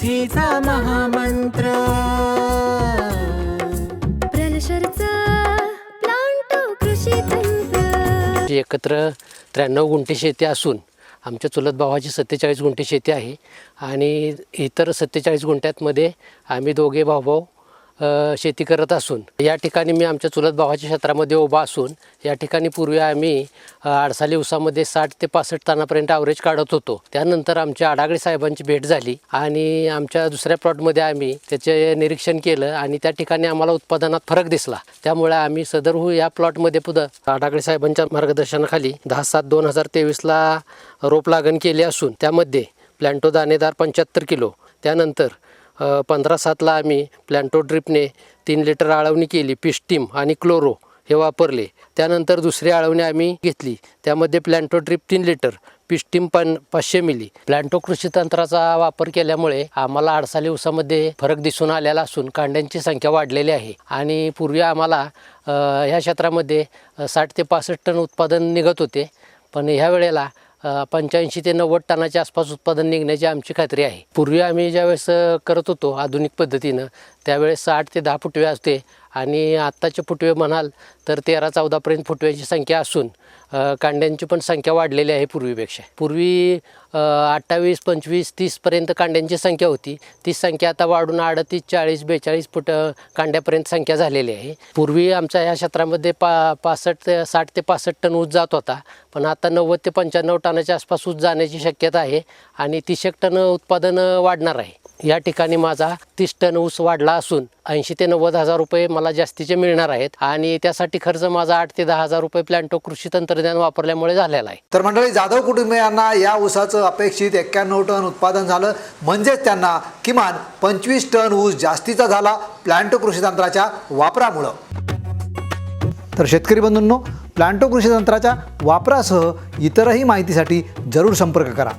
समृद्धीचा महामंत्र. प्रलशरचा प्लांटो कृषी तंत्र. जी एकत्र त्र्याण्णव गुंठे शेती असून आमच्या चुलत भावाची सत्तेचाळीस गुंठे शेती आहे आणि इतर सत्तेचाळीस गुंठ्यातमध्ये आम्ही दोघे भाऊभाऊ शेती करत असून. या ठिकाणी मी आमच्या चुलत भावाच्या क्षेत्रामध्ये उभा असून या ठिकाणी पूर्वी आम्ही आडसाली उसामध्ये साठ ते पासष्ट तानापर्यंत ॲव्हरेज काढत होतो. त्यानंतर आमच्या आडागडे साहेबांची भेट झाली आणि आमच्या दुसऱ्या प्लॉटमध्ये आम्ही त्याचे निरीक्षण केलं आणि त्या ठिकाणी आम्हाला उत्पादनात फरक दिसला. त्यामुळे आम्ही सदरहू या प्लॉटमध्ये पुढं आडागडे साहेबांच्या मार्गदर्शनाखाली दहा सात दोन हजार तेवीसला रोप लागण केली असून त्यामध्ये प्लॅन्टो दाणेदार पंच्याहत्तर किलो त्यानंतर पंधरा सातला आम्ही प्लॅन्टो ड्रिपने तीन लिटर आळवणी केली पिस्टीम आणि क्लोरो हे वापरले. त्यानंतर दुसरी आळवणी आम्ही घेतली. त्यामध्ये प्लॅन्टो ड्रिप तीन लिटर पिस्टीम पण पाचशे मिली. प्लॅन्टो कृषी तंत्राचा वापर केल्यामुळे आम्हाला आडसाली उसामध्ये फरक दिसून आलेला असून कांड्यांची संख्या वाढलेली आहे. आणि पूर्वी आम्हाला ह्या क्षेत्रामध्ये साठ ते पासष्ट टन उत्पादन निघत होते. पण ह्या वेळेला पंच्याऐंशी ते नव्वद टनाच्या आसपास उत्पादन निघण्याची आमची खात्री आहे. पूर्वी आम्ही ज्यावेळेस करत होतो आधुनिक पद्धतीनं त्यावेळेस साठ ते दहा फुटवे असते. आणि आत्ताचे फुटवे म्हणाल तर तेरा चौदापर्यंत फुटव्यांची संख्या असून कांड्यांची पण संख्या वाढलेली आहे पूर्वीपेक्षा. पूर्वी अठ्ठावीस पंचवीस तीसपर्यंत कांड्यांची संख्या होती. ती संख्या आता वाढून अडतीस चाळीस बेचाळीस फुट कांड्यापर्यंत संख्या झालेली आहे. पूर्वी आमच्या ह्या क्षेत्रामध्ये पा पासष्ट ते साठ ते पासष्ट टन ऊस जात होता. पण आता नव्वद ते पंच्याण्णव टनाच्या आसपास ऊस जाण्याची शक्यता आहे आणि तीस एक टन उत्पादन वाढणार आहे. या ठिकाणी माझा तीस टन ऊस वाढला असून ऐंशी ते नव्वद हजार रुपये मला जास्तीचे मिळणार आहेत. आणि त्यासाठी खर्च माझा आठ ते दहा हजार रुपये प्लॅन्टो कृषी तंत्रज्ञान वापरल्यामुळे झालेला आहे. तर मंडळी जाधव कुटुंबियांना या ऊसाचं अपेक्षित एक्क्याण्णव टन उत्पादन झालं. म्हणजेच त्यांना किमान पंचवीस टन ऊस जास्तीचा झाला प्लॅन्टो कृषी तंत्राच्या वापरामुळं. तर शेतकरी बंधूंनो प्लॅन्टो कृषी तंत्राच्या वापरासह इतरही माहितीसाठी जरूर संपर्क करा.